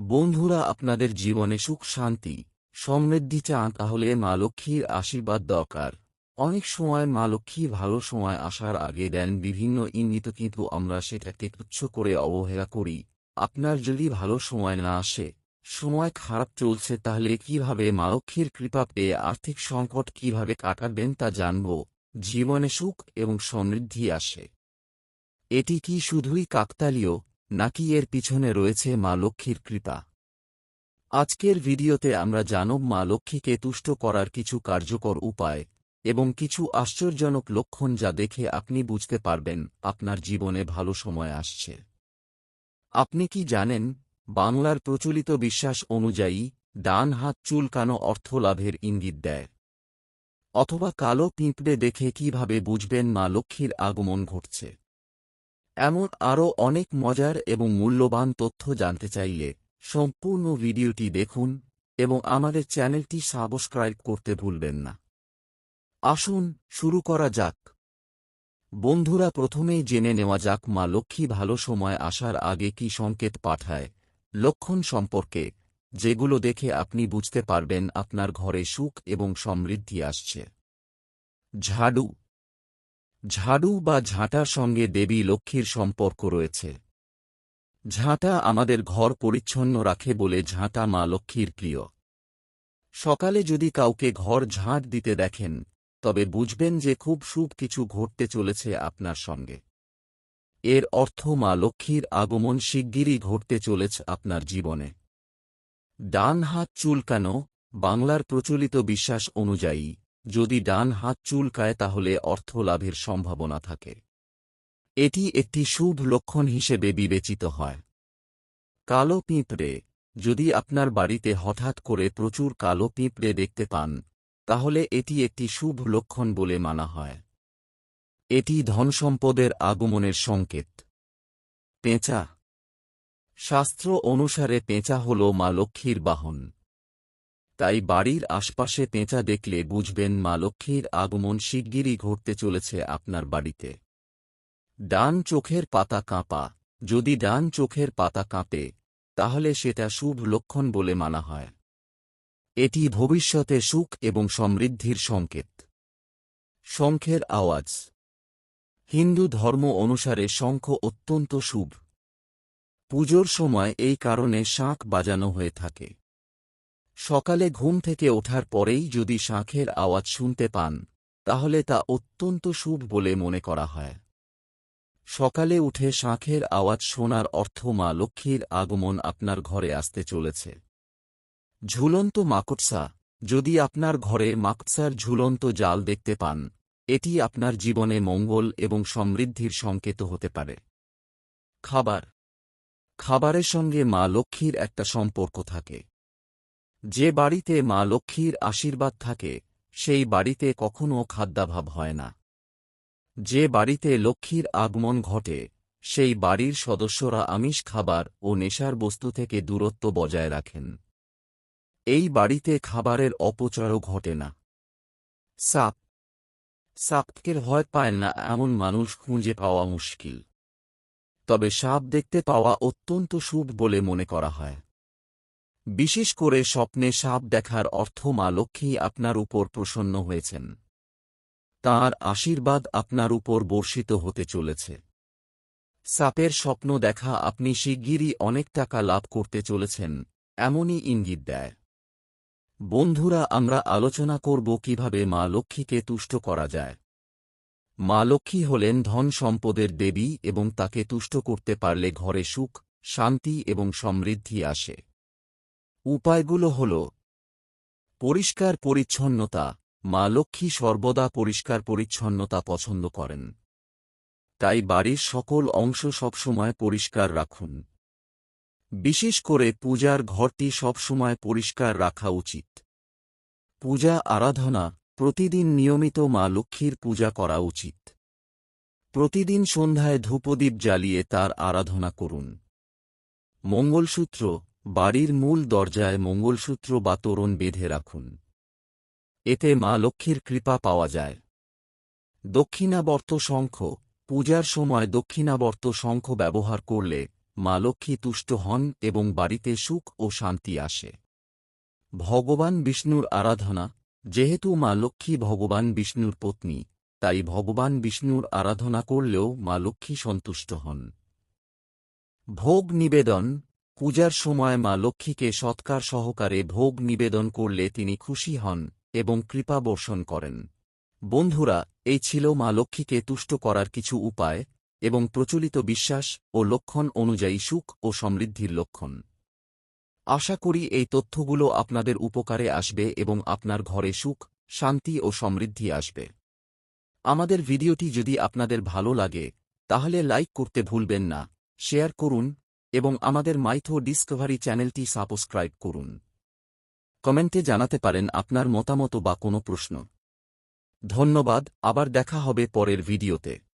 বন্ধুরা, আপনাদের জীবনে সুখ, শান্তি সমৃদ্ধি চান, তাহলে মা লক্ষ্মীর আশীর্বাদ দরকার। অনেক সময় মা লক্ষ্মী ভালো সময় আসার আগে দেন, বিভিন্ন ইঙ্গিত কিন্তু আমরা সেটাকে তুচ্ছ করে অবহেলা করি। আপনার যদি ভালো সময় না আসে, সময় খারাপ চলছে, তাহলে কীভাবে মা লক্ষ্মীর কৃপা পেয়ে আর্থিক সংকট কীভাবে কাটাবেন, তা জানব। জীবনে সুখ এবং সমৃদ্ধি আসে। এটি কি শুধুই কাকতালীয়? নাকি এর পিছনে রয়েছে মা লক্ষ্মীর কৃপা? আজকের ভিডিওতে আমরা জানব মা লক্ষ্মীকে তুষ্ট করার কিছু কার্যকর উপায় এবং কিছু আশ্চর্যজনক লক্ষণ যা দেখে আপনি বুঝতে পারবেন আপনার জীবনে ভালো সময় আসছে। আপনি কি জানেন, বাংলার প্রচলিত বিশ্বাস অনুযায়ী ডান হাত চুলকানো অর্থ লাভের ইঙ্গিত দেয়। অথবা কালো পিঁপড়ে দেখে কীভাবে বুঝবেন মা লক্ষ্মীর আগমন ঘটছে? এমন আরও অনেক মজার এবং মূল্যবান তথ্য জানতে চাইলে সম্পূর্ণ ভিডিওটি দেখুন এবং আমাদের চ্যানেলটি সাবস্ক্রাইব করতে ভুলবেন না। আসুন শুরু করা যাক। বন্ধুরা, প্রথমেই জেনে নেওয়া যাক মা লক্ষ্মী ভালো সময় আসার আগে কি সংকেত পাঠায়। লক্ষণ সম্পর্কে, যেগুলো দেখে আপনি বুঝতে পারবেন আপনার ঘরে সুখ এবং সমৃদ্ধি আসছে। ঝাড়ু ঝাড়ু বা ঝাঁটার সঙ্গে দেবী লক্ষ্মীর সম্পর্ক রয়েছে। ঝাঁটা আমাদের ঘর পরিচ্ছন্ন রাখে বলে ঝাঁটা মা লক্ষ্মীর প্রিয়। সকালে যদি কাউকে ঘর ঝাঁট দিতে দেখেন, তবে বুঝবেন যে খুব শুভ কিছু ঘটতে চলেছে আপনার সঙ্গে। এর অর্থ মা লক্ষ্মীর আগমন শিগগিরই ঘটতে চলেছে আপনার জীবনে। ডান হাত চুলকানো, বাংলার প্রচলিত বিশ্বাস অনুযায়ী যদি ডান হাত চুলকায় তাহলে অর্থ লাভের সম্ভাবনা থাকে। এটি একটি শুভ লক্ষণ হিসেবে বিবেচিত হয়। কালো পিঁপড়ে, যদি আপনার বাড়িতে হঠাৎ করে প্রচুর কালো পিঁপড়ে দেখতে পান, তাহলে এটি একটি শুভ লক্ষণ বলে মানা হয়। এটি ধনসম্পদের আগমনের সংকেত। পেঁচা। শাস্ত্র অনুসারে পেঁচা হল মা লক্ষ্মীর বাহন। তাই বাড়ির আশপাশে পেঁচা দেখলে বুঝবেন মা লক্ষ্মীর আগমন শিগগিরই ঘটতে চলেছে আপনার বাড়িতে। ডান চোখের পাতা কাঁপা। যদি ডান চোখের পাতা কাঁপে, তাহলে সেটা শুভ লক্ষণ বলে মানা হয়। এটি ভবিষ্যতে সুখ এবং সমৃদ্ধির সংকেত। শঙ্খের আওয়াজ। হিন্দু ধর্ম অনুসারে শঙ্খ অত্যন্ত শুভ। পুজোর সময় এই কারণে শাঁখ বাজানো হয়ে থাকে। সকালে ঘুম থেকে ওঠার পরেই যদি শাঁখের আওয়াজ শুনতে পান, তাহলে তা অত্যন্ত শুভ বলে মনে করা হয়। সকালে উঠে শাঁখের আওয়াজ শোনার অর্থ মা লক্ষ্মীর আগমন আপনার ঘরে আসতে চলেছে। ঝুলন্ত মাকড়সা, যদি আপনার ঘরে মাকড়সার ঝুলন্ত জাল দেখতে পান, এটি আপনার জীবনে মঙ্গল এবং সমৃদ্ধির সংকেত হতে পারে। খাবার, খাবারের সঙ্গে মা লক্ষ্মীর একটা সম্পর্ক থাকে। যে বাড়িতে মা লক্ষ্মীর আশীর্বাদ থাকে, সেই বাড়িতে কখনও খাদ্যাভাব হয় না। যে বাড়িতে লক্ষ্মীর আগমন ঘটে, সেই বাড়ির সদস্যরা আমিষ খাবার ও নেশার বস্তু থেকে দূরত্ব বজায় রাখেন। এই বাড়িতে খাবারের অপচয়ও ঘটে না। সাপ। সাপকে ভয় পায় না এমন মানুষ খুঁজে পাওয়া মুশকিল। তবে সাপ দেখতে পাওয়া অত্যন্ত শুভ বলে মনে করা হয়। বিশেষ করে স্বপ্নে সাপ দেখার অর্থ মা লক্ষ্মী আপনার উপর প্রসন্ন হয়েছেন। তাঁর আশীর্বাদ আপনার উপর বর্ষিত হতে চলেছে। সাপের স্বপ্ন দেখা আপনি শিগগিরই অনেক টাকা লাভ করতে চলেছেন, এমনই ইঙ্গিত দেয়। বন্ধুরা, আমরা আলোচনা করব কীভাবে মা লক্ষ্মীকে তুষ্ট করা যায়। মা লক্ষ্মী হলেন ধন সম্পদের দেবী এবং তাকে তুষ্ট করতে পারলে ঘরে সুখ, শান্তি এবং সমৃদ্ধি আসে। উপায়গুলো হল পরিষ্কার পরিচ্ছন্নতা। মা লক্ষ্মী সর্বদা পরিষ্কার পরিচ্ছন্নতা পছন্দ করেন। তাই বাড়ির সকল অংশ সবসময় পরিষ্কার রাখুন। বিশেষ করে পূজার ঘরটি সবসময় পরিষ্কার রাখা উচিত। পূজা আরাধনা, প্রতিদিন নিয়মিত মা লক্ষ্মীর পূজা করা উচিত। প্রতিদিন সন্ধ্যায় ধূপদীপ জ্বালিয়ে তার আরাধনা করুন। মঙ্গলসূত্র বাড়ির মূল দরজায় মঙ্গলসূত্র বা তোরণ বেঁধে রাখুন। এতে মা লক্ষ্মীর কৃপা পাওয়া যায়। দক্ষিণাবর্ত শঙ্খ, পূজার সময় দক্ষিণাবর্ত শঙ্খ ব্যবহার করলে মা লক্ষ্মী তুষ্ট হন এবং বাড়িতে সুখ ও শান্তি আসে। ভগবান বিষ্ণুর আরাধনা, যেহেতু মা লক্ষ্মী ভগবান বিষ্ণুর পত্নী, তাই ভগবান বিষ্ণুর আরাধনা করলেও মা লক্ষ্মী সন্তুষ্ট হন। ভোগ নিবেদন পূজার সময় মা লক্ষ্মীকে সৎকার সহকারে ভোগ নিবেদন করলে তিনি খুশি হন এবং কৃপা বর্ষণ করেন। বন্ধুরা, এই ছিল মা লক্ষ্মীকে তুষ্ট করার কিছু উপায় এবং প্রচলিত বিশ্বাস ও লক্ষণ অনুযায়ী সুখ ও সমৃদ্ধির লক্ষণ। আশা করি এই তথ্যগুলো আপনাদের উপকারে আসবে এবং আপনার ঘরে সুখ, শান্তি ও সমৃদ্ধি আসবে। আমাদের ভিডিওটি যদি আপনাদের ভালো লাগে, তাহলে লাইক করতে ভুলবেন না, শেয়ার করুন এবং আমাদের মাইথো ডিসকভারি চ্যানেলটি সাবস্ক্রাইব করুন। কমেন্টে জানাতে পারেন আপনার মতামত বা কোনো প্রশ্ন। ধন্যবাদ, আবার দেখা হবে পরের ভিডিওতে।